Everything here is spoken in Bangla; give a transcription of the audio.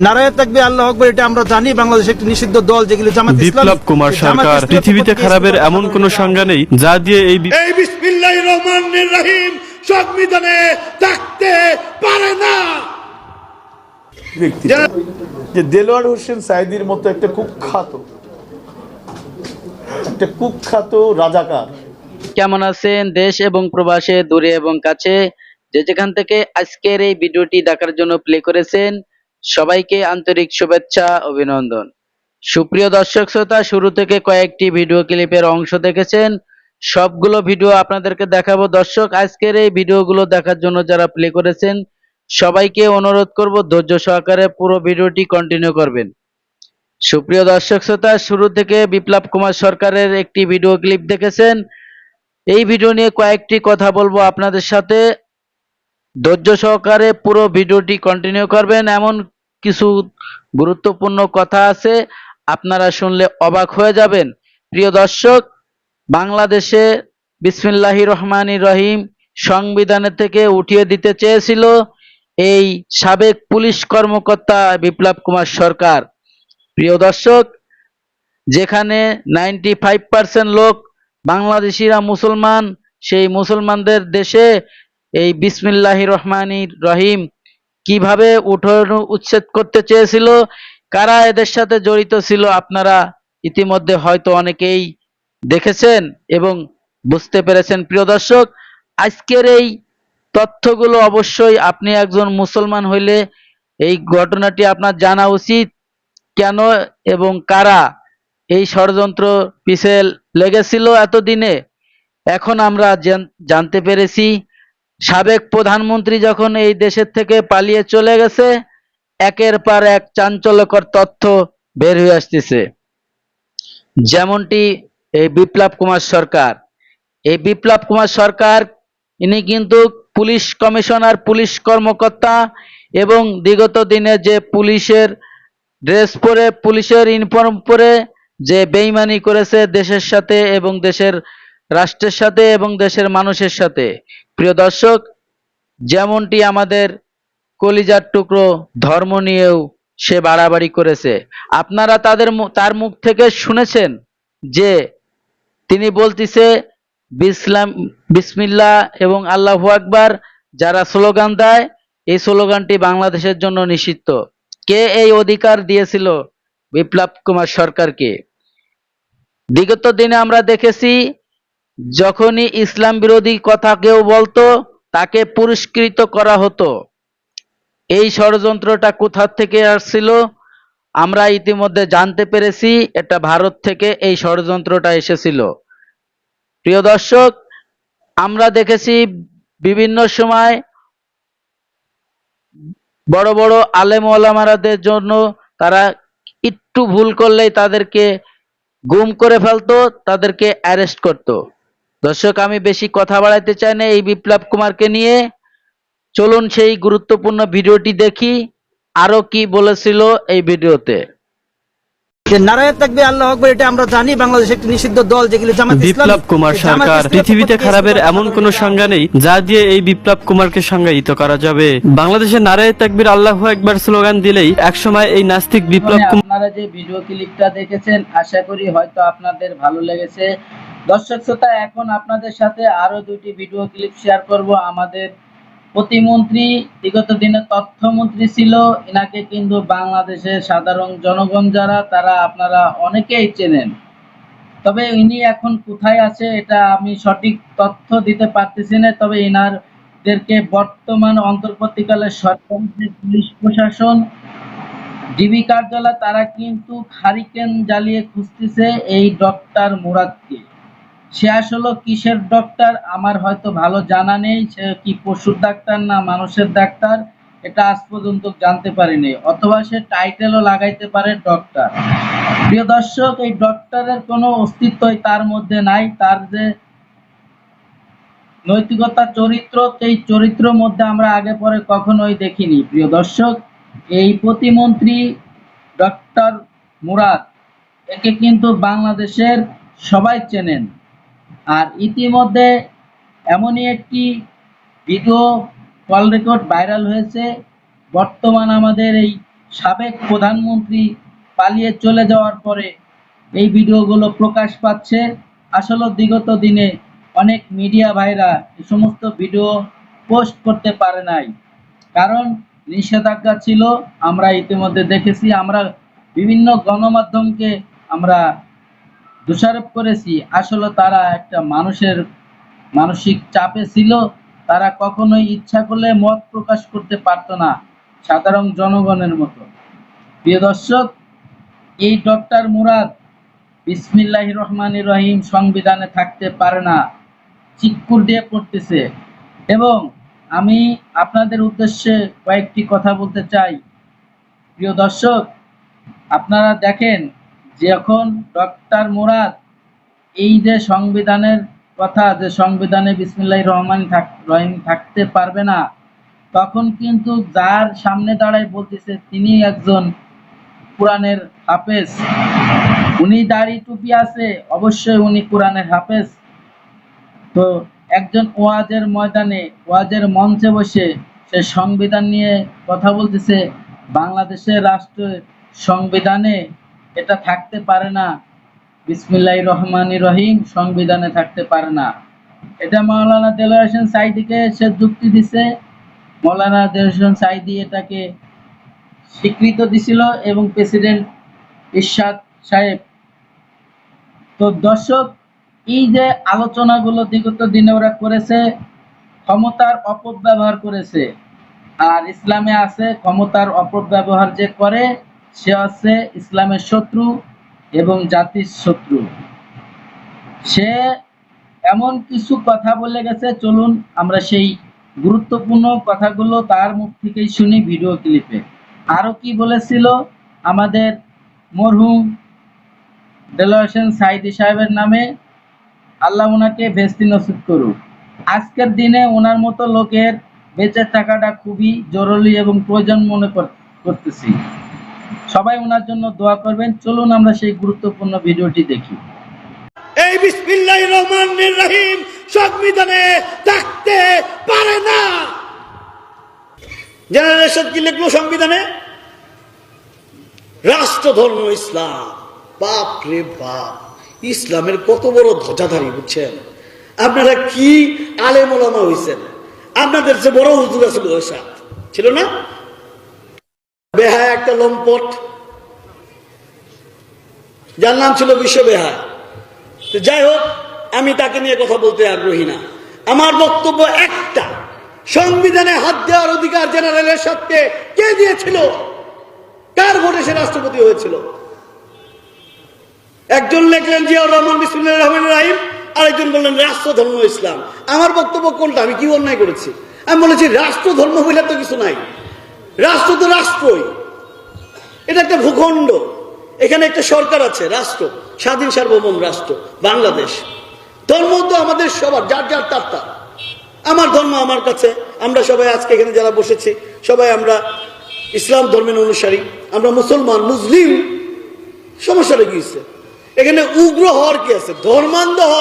নারায়ণ থাকবে আল্লাহ আকবর এটা আমরা জানি বাংলাদেশ একটি নিষিদ্ধ দল যেগুলো জামাত বিপ্লব কুমার সরকার পৃথিবীতে খারাপের এমন কোনো সংজ্ঞা নেই যা দিয়ে এই এই বিসমিল্লাহ রহমান রহিম সংবিধানে থাকতে পারে না। ব্যক্তি যে দেলোয়ার হোসেন সাইদির মতো একটা কুখ্যাত একটা কুখ্যাত রাজাকার। কেমন আছেন? দেশ এবং প্রবাসে দূরে এবং কাছে যে যেখান থেকে আজকের এই ভিডিওটি দেখার জন্য প্লে করেছেন সবাইকে আন্তরিক শুভেচ্ছা, অভিনন্দন। সুপ্রিয় দর্শক শ্রোতা, শুরু থেকে কয়েকটি ভিডিও ক্লিপের অংশ দেখেছেন। সবগুলো ভিডিও আপনাদেরকে দেখাবো। দর্শক, আজকের এই ভিডিওগুলো দেখার জন্য যারা প্লে করেছেন, সবাইকে অনুরোধ করব ধৈর্য সহকারে পুরো ভিডিওটি কন্টিনিউ করবেন। সুপ্রিয় দর্শক শ্রোতা, শুরু থেকে বিপ্লব কুমার সরকারের একটি ভিডিও ক্লিপ দেখেছেন। এই ভিডিও নিয়ে কয়েকটি কথা বলব আপনাদের সাথে। ধৈর্য সহকারে পুরো ভিডিওটি কন্টিনিউ করবেন। এমন কিছু গুরুত্বপূর্ণ কথা আছে, আপনারা শুনলে অবাক হয়ে যাবেন। প্রিয় দর্শক, বাংলাদেশে বিসমিল্লাহি রহমানি রহিম সংবিধানের থেকে উঠিয়ে দিতে চেয়েছিল এই সাবেক পুলিশ কর্মকর্তা বিপ্লব কুমার সরকার। প্রিয় দর্শক, যেখানে নাইনটি ফাইভ পার্সেন্ট লোক বাংলাদেশিরা মুসলমান, সেই মুসলমানদের দেশে এই বিসমিল্লাহি রহমানি রহিম কীভাবে উঠানো উচ্ছেদ করতে চেয়েছিল, কারা এদের সাথে জড়িত ছিল, আপনারা ইতিমধ্যে হয়তো অনেকেই দেখেছেন এবং বুঝতে পেরেছেন। প্রিয় দর্শক, আজকের এই তথ্যগুলো অবশ্যই আপনি একজন মুসলমান হইলে এই ঘটনাটি আপনার জানা উচিত। কেন এবং কারা এই ষড়যন্ত্র পিছে লেগেছিল এতদিনে? এখন আমরা জানতে পেরেছি। সাবেক প্রধানমন্ত্রী যখন এই দেশের থেকে পালিয়ে চলে গেছে, একের পর এক চাঞ্চল্যকর তথ্য বের হয়ে আসতেছে। যেমনটি এই বিপ্লব কুমার সরকার। এই বিপ্লব কুমার সরকার, ইনি কিন্তু পুলিশ কমিশনার, পুলিশ কর্মকর্তা এবং বিগত দিনে যে পুলিশের ড্রেস পরে, পুলিশের ইউনিফর্ম পরে যে বেইমানি করেছে দেশের সাথে এবং দেশের রাষ্ট্রের সাথে এবং দেশের মানুষের সাথে। প্রিয় দর্শক, যেমনটি আমাদের কলিজার টুকরো ধর্ম নিয়েও সে বাড়াবাড়ি করেছে, আপনারা তাদের তার মুখ থেকে শুনেছেন যে তিনি বলতিছে, বিসলাম, বিসমিল্লাহ এবং আল্লাহু আকবার যারা স্লোগান দেয়, এই স্লোগানটি বাংলাদেশের জন্য নিষিদ্ধ। কে এই অধিকার দিয়েছিল? বিপ্লব কুমার সরকারকে। বিগত দিনে আমরা দেখেছি যখনই ইসলাম বিরোধী কথা কেউ বলতো, তাকে পুরস্কৃত করা হতো। এই ষড়যন্ত্রটা কোথা থেকে আসছিল, আমরা ইতিমধ্যে জানতে পেরেছি, এটা ভারত থেকে এই ষড়যন্ত্রটা এসেছিল। প্রিয় দর্শক, আমরা দেখেছি বিভিন্ন সময় বড় বড় আলেম ওলামারাদের জন্য তারা একটু ভুল করলেই তাদেরকে গুম করে ফেলতো, তাদেরকে অ্যারেস্ট করতো। দর্শক আমি বেশি কথা বাড়াইতে চাই না এই বিপ্লব কুমারকে নিয়ে। চলুন সেই গুরুত্বপূর্ণ ভিডিওটি দেখি আরও কি বলেছিল এই ভিডিওতে। যে নারায়ণ থাকবে আল্লাহ আকবর এটা আমরা জানি বাংলাদেশ একটি নিষিদ্ধ দল যেগুলো জামাত ইসলামী- বিপ্লব কুমার সরকার পৃথিবীতে খারাপের এমন কোনো সংজ্ঞা নেই যা দিয়ে এই বিপ্লব কুমারকে সংজ্ঞায়িত করা যাবে। বাংলাদেশের নারায় তাকবির আল্লাহু একবার স্লোগান দিলেই একসময় এই নাস্তিক বিপ্লব আপনারা যে ভিডিও ক্লিপটা দেখেছেন আশা করি হয়তো আপনাদের ভালো লেগেছে। দর্শক শ্রোতা, এখন আপনাদের সাথে আরও দুটি ভিডিও ক্লিপ শেয়ার করব। আমাদের প্রতিমন্ত্রী, বিগত দিনে তথ্যমন্ত্রী ছিল। এনাকে কিন্তু বাংলাদেশের সাধারণ জনগণ যারা, তারা আপনারা অনেকেই চেনেন। তবে ইনি এখন কোথায় আছে, এটা আমি সঠিক তথ্য দিতে পারতেছি না। তবে এনারদেরকে বর্তমান অন্তর্বর্তীকালে সরকার পুলিশ প্রশাসন, ডিবি কার্যালয়, তারা কিন্তু হারিকেন জ্বালিয়ে খুঁজতেছে এই ডক্টর মুরাদকে। সে আসলে, কিসের ডক্টর আমার হয়তো ভালো জানা নেই, সে কি পশুর ডাক্তার না মানুষের ডাক্তার? এটা আজ পর্যন্ত জানতে পারিনি, অথবা সে টাইটেলও লাগাইতে পারে ডক্টর প্রিয় দর্শক, এই ডক্টরের কোনো অস্তিত্বই তার মধ্যে নাই, তার যে নৈতিকতা চরিত্র, সেই চরিত্র মধ্যে আমরা আগে পরে কখনোই দেখিনি। প্রিয় দর্শক, এই প্রতিমন্ত্রী ডক্টর মুরাদ, একে কিন্তু বাংলাদেশের সবাই চেনেন। আর ইতিমধ্যে এমনই একটি ভিডিও কল রেকর্ড ভাইরাল হয়েছে। বর্তমান আমাদের এই সাবেক প্রধানমন্ত্রী পালিয়ে চলে যাওয়ার পরে এই ভিডিওগুলো প্রকাশ পাচ্ছে। আসলে বিগত দিনে অনেক মিডিয়া ভাইরা এই সমস্ত ভিডিও পোস্ট করতে পারে নাই। কারণ নিষেধাজ্ঞা ছিল, আমরা ইতিমধ্যে দেখেছি। আমরা বিভিন্ন গণমাধ্যমকে আমরা দোষারোপ করেছি। আসলে তারা একটা মানুষের মানসিক চাপে ছিল। তারা কখনোই ইচ্ছা করলে মত প্রকাশ করতে পারতো না, সাধারণ জনগণের মতো। প্রিয় দর্শক, এই ডক্টর মুরাদ বিসমিল্লাহ রহমান রহিম সংবিধানে থাকতে পারে না চিক্কুর দিয়ে পড়তেছে। এবং আমি আপনাদের উদ্দেশ্যে কয়েকটি কথা বলতে চাই। প্রিয় দর্শক, আপনারা দেখেন যে এখন ডক্টর মুরাদ, এই যে সংবিধানের কথা, যে সংবিধানে বিসমিল্লাহ রহমান রহিম থাকতে পারবে না, তখন কিন্তু যার সামনে দাঁড়ায় বলতেছে, তিনি একজন কোরআনের হাফেজ। উনি দাড়ি টুপি আছে, অবশ্যই উনি কোরআনের হাফেজ। তো একজন ওয়াজের ময়দানে, ওয়াজের মঞ্চে বসে সে সংবিধান নিয়ে কথা বলতেছে, বাংলাদেশের রাষ্ট্র সংবিধানে এটা থাকতে পারে না। বিসমিল্লাহ রহমান রহিম, সংবিধানে থাকতে পারে না। এটা মাওলানা দেলোয়ার হোসেন সাইদিকে সে যুক্তি দিছে। মৌলানা দেলোয়ার হোসেন সাইদি এটাকে স্বীকৃত দিছিল এবং প্রেসিডেন্ট ইরশাদ সাহেব। তো দর্শক, এই যে আলোচনাগুলো বিগত দিনে ওরা করেছে, ক্ষমতার অপব্যবহার করেছে, আর ইসলামে আছে ক্ষমতার অপব্যবহার যে করে সে হচ্ছে ইসলামের শত্রু এবং জাতির শত্রু। সে এমন কিছু কথা বলে গেছে, চলুন আমরা সেই গুরুত্বপূর্ণ কথাগুলো তার মুখ থেকেই শুনি ভিডিও ক্লিপে। আরও কি বলেছিল আমাদের মরহুম হোসেন সাইদি সাহেবের নামে, আল্লাহ ওনাকে ভেস্তি নসিব করুক। আজকের দিনে ওনার মতো লোকের বেঁচে থাকাটা খুবই জরুরি এবং প্রয়োজন মনে কর- করতেছি। সবাই ওনার জন্য দোয়া করবেন। চলুন আমরা সেই গুরুত্বপূর্ণ ভিডিওটি দেখি। এই বিসমিল্লাহ রহমান রহিম সংবিধানে থাকতে পারে না। জেনারেল এরশাদ কি লিখলো সংবিধানে? রাষ্ট্রধর্ম ইসলাম। বাপ রে বাপ, ইসলামের কত বড় ধ্বজাধারী, বুঝছেন? আপনারা কি আলেমোলামা হয়েছেন আপনাদের যে বড় হুজুর এরশাদ ছিল না? বেহায় একটা লম্পট। যার নাম ছিল বিশ্ব বেহায় যাই হোক, আমি তাকে নিয়ে কথা বলতে আগ্রহী না। আমার বক্তব্য একটা, সংবিধানে হাত দেওয়ার অধিকার জেনারেলের সাথে কে দিয়েছিল? কার ভোটে সে রাষ্ট্রপতি হয়েছিল? একজন লিখলেন জিয়াউর রহমান বিসমুল্লাহ রহমান রাহিম, আরেকজন বললেন রাষ্ট্রধর্ম ইসলাম। আমার বক্তব্য কোনটা? আমি কি অন্যায় করেছি? আমি বলেছি রাষ্ট্র রাষ্ট্রধর্ম বলে তো কিছু নাই। রাষ্ট্র তো রাষ্ট্রই। এটা একটা ভূখণ্ড। এখানে একটা সরকার আছে, রাষ্ট্র। স্বাধীন সার্বভৌম রাষ্ট্র, বাংলাদেশ। ধর্ম তো আমাদের সবার, যার যার তার তার। আমার ধর্ম আমার কাছে। আমরা সবাই আজকে এখানে যারা বসেছি, সবাই আমরা ইসলাম ধর্মের অনুসারী, আমরা মুসলমান, মুসলিম। সমস্যাটা কি এখানে উগ্র হওয়ার কি আছে? ধর্মান্ধ হওয়ার